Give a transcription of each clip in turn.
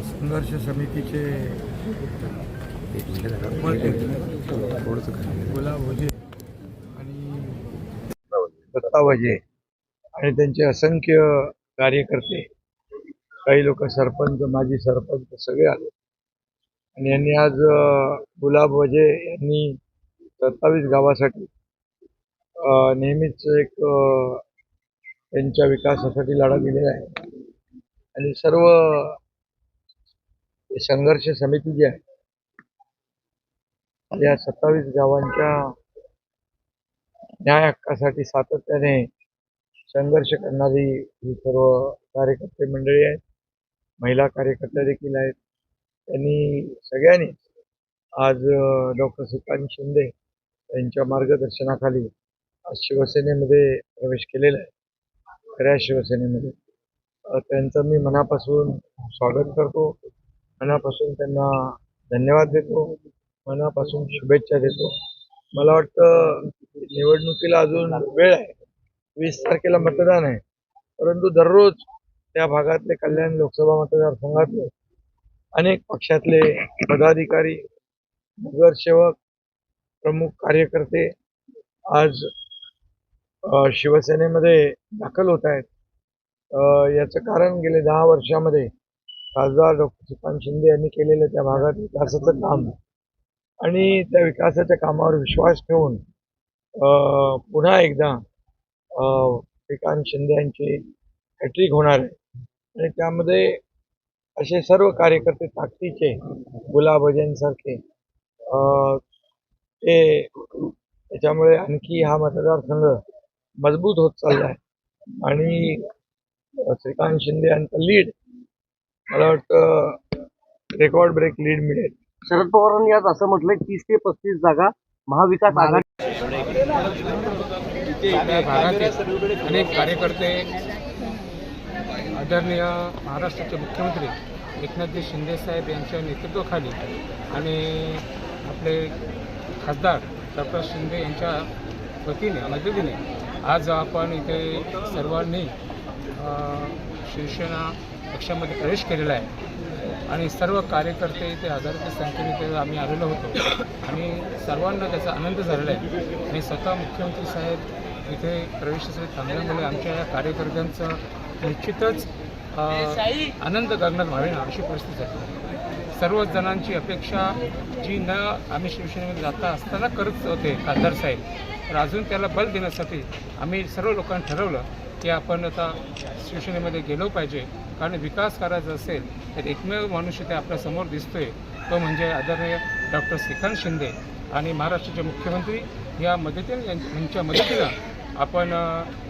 संघर्ष समितीचे गुलाब वजे आणि दत्ता वजे आणि त्यांचे असंख्य कार्यकर्ते काही लोक सरपंच माजी सरपंच सगळे आले. आणि यांनी आज गुलाब वजे यांनी सत्तावीस गावासाठी नेहमीच एक त्यांच्या विकासासाठी लढा दिलेला आहे. आणि सर्व संघर्ष समिती जी आहे या सत्तावीस गावांच्या न्याय हक्कासाठी सातत्याने संघर्ष करणारी ही सर्व कार्यकर्ते मंडळी आहेत. महिला कार्यकर्त्या देखील आहेत. त्यांनी सगळ्यांनी आज डॉक्टर श्रीकांत शिंदे यांच्या मार्गदर्शनाखाली आज शिवसेनेमध्ये प्रवेश केलेला आहे. खऱ्या शिवसेनेमध्ये. त्यांचं मी मनापासून स्वागत करतो. मनापासून त्यांना धन्यवाद देतो. मनापासून शुभेच्छा देतो. मला वाटतं निवडणुकीला अजून वेळ आहे. वीस तारखेला मतदान आहे. परंतु दररोज त्या भागातले कल्याण लोकसभा मतदारसंघातले अनेक पक्षातले पदाधिकारी नगरसेवक प्रमुख कार्यकर्ते आज शिवसेनेमध्ये दाखल होत आहेत. याचं कारण गेले दहा वर्षामध्ये खासदार डॉक्टर श्रीकांत शिंदे यांनी केलेलं त्या भागात विकासाचं काम. आणि त्या विकासाच्या कामावर विश्वास ठेवून पुन्हा एकदा श्रीकांत शिंदे यांची हॅट्रिक होणार आहे. आणि त्यामध्ये असे सर्व कार्यकर्ते ताकदीचे गुलाबजांसारखे ते त्याच्यामुळे आणखी हा मतदारसंघ मजबूत होत चालला आहे. आणि श्रीकांत शिंदे यांचं लीड मला वाटतं रेकॉर्ड ब्रेक लीड मिळेल. शरद पवारांनी आज असं म्हटलंय तीस ते पस्तीस जागा महाविकास आघाडी भागातील अनेक कार्यकर्ते आदरणीय महाराष्ट्राचे मुख्यमंत्री एकनाथजी शिंदेसाहेब यांच्या नेतृत्वाखाली आणि आपले खासदार डॉक्टर शिंदे यांच्या वतीने मदतीने आज आपण इथे सर्वांनी शिवसेना पक्षामध्ये प्रवेश केलेला आहे. आणि सर्व कार्यकर्ते इथे हजारोच्या संख्येने इथे आम्ही आलेलो होतो. आणि सर्वांना त्याचा आनंद झालेला आहे. आणि स्वतः मुख्यमंत्री साहेब इथे प्रवेशासाठी थांबल्यामुळे आमच्या या कार्यकर्त्यांचं निश्चितच आनंद करण्यात व्हावे ना अशी परिस्थिती आहे. सर्वच जणांची अपेक्षा जी न आम्ही शिवसेनेमध्ये जाता असताना करत होते खासदार साहेब तर अजून त्याला बल देण्यासाठी आम्ही सर्व लोकांनी ठरवलं की आपण आता शिवसेनेमध्ये गेलो पाहिजे. कारण विकास करायचा असेल तर एकमेव मनुष्य ते आपल्यासमोर दिसतोय. तो म्हणजे आदरणीय डॉक्टर श्रीकांत शिंदे. आणि महाराष्ट्राचे मुख्यमंत्री या मदतीने यांच्या मदतीनं आपण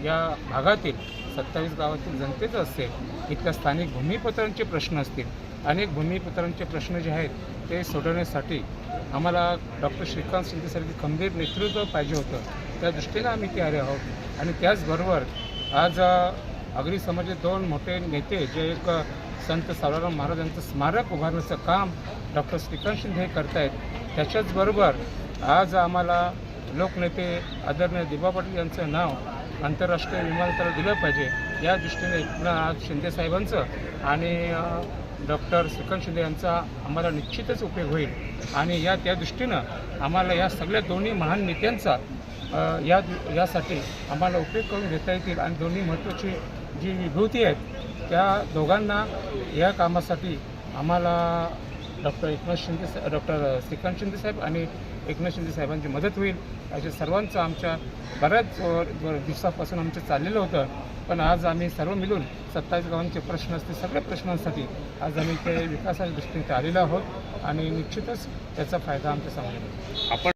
या भागातील सत्तावीस गावातील जनतेचं असेल इथल्या स्थानिक भूमिपत्रांचे प्रश्न असतील. अनेक भूमिपत्रांचे प्रश्न जे आहेत ते सोडवण्यासाठी आम्हाला डॉक्टर श्रीकांत शिंदेसारखे खंबीर नेतृत्व पाहिजे होतं. त्या दृष्टीने आम्ही ते आले आहोत. आणि त्याचबरोबर आज अ, आगरी समाजाचे दोन मोठे नेते जे एक संत सावराराम महाराज यांचं स्मारक उभारण्याचं काम डॉक्टर श्रीकांत शिंदे हे करतायत त्याच्याचबरोबर आज आम्हाला लोकनेते आदरणीय दिबा पाटील यांचं नाव आंतरराष्ट्रीय विमानतळ दिलं पाहिजे. या दृष्टीने पुन्हा आज शिंदे साहेबांचं आणि डॉक्टर श्रीकांत शिंदे यांचा आम्हाला निश्चितच उपयोग होईल. आणि या त्या दृष्टीनं आम्हाला या सगळ्या दोन्ही महान नेत्यांचा या यासाठी आम्हाला उपयोग करून घेता येतील. आणि दोन्ही महत्त्वाची जी विभूती आहेत त्या दोघांना या कामासाठी आम्हाला डॉक्टर एकनाथ शिंदे सा- डॉक्टर श्रीकांत शिंदे साहेब आणि एकनाथ शिंदे साहेबांची मदत होईल अशा सर्वांचं आमच्या बऱ्याच दिवसापासून आमचं चाललेलं होतं. पण आज आम्ही सर्व मिळून सत्तावीस गावांचे प्रश्न असतील सगळ्या प्रश्नांसाठी आज आम्ही ते विकासाच्या दृष्टीने आलेलो आहोत आणि निश्चितच त्याचा फायदा आमच्या समाजाला आपण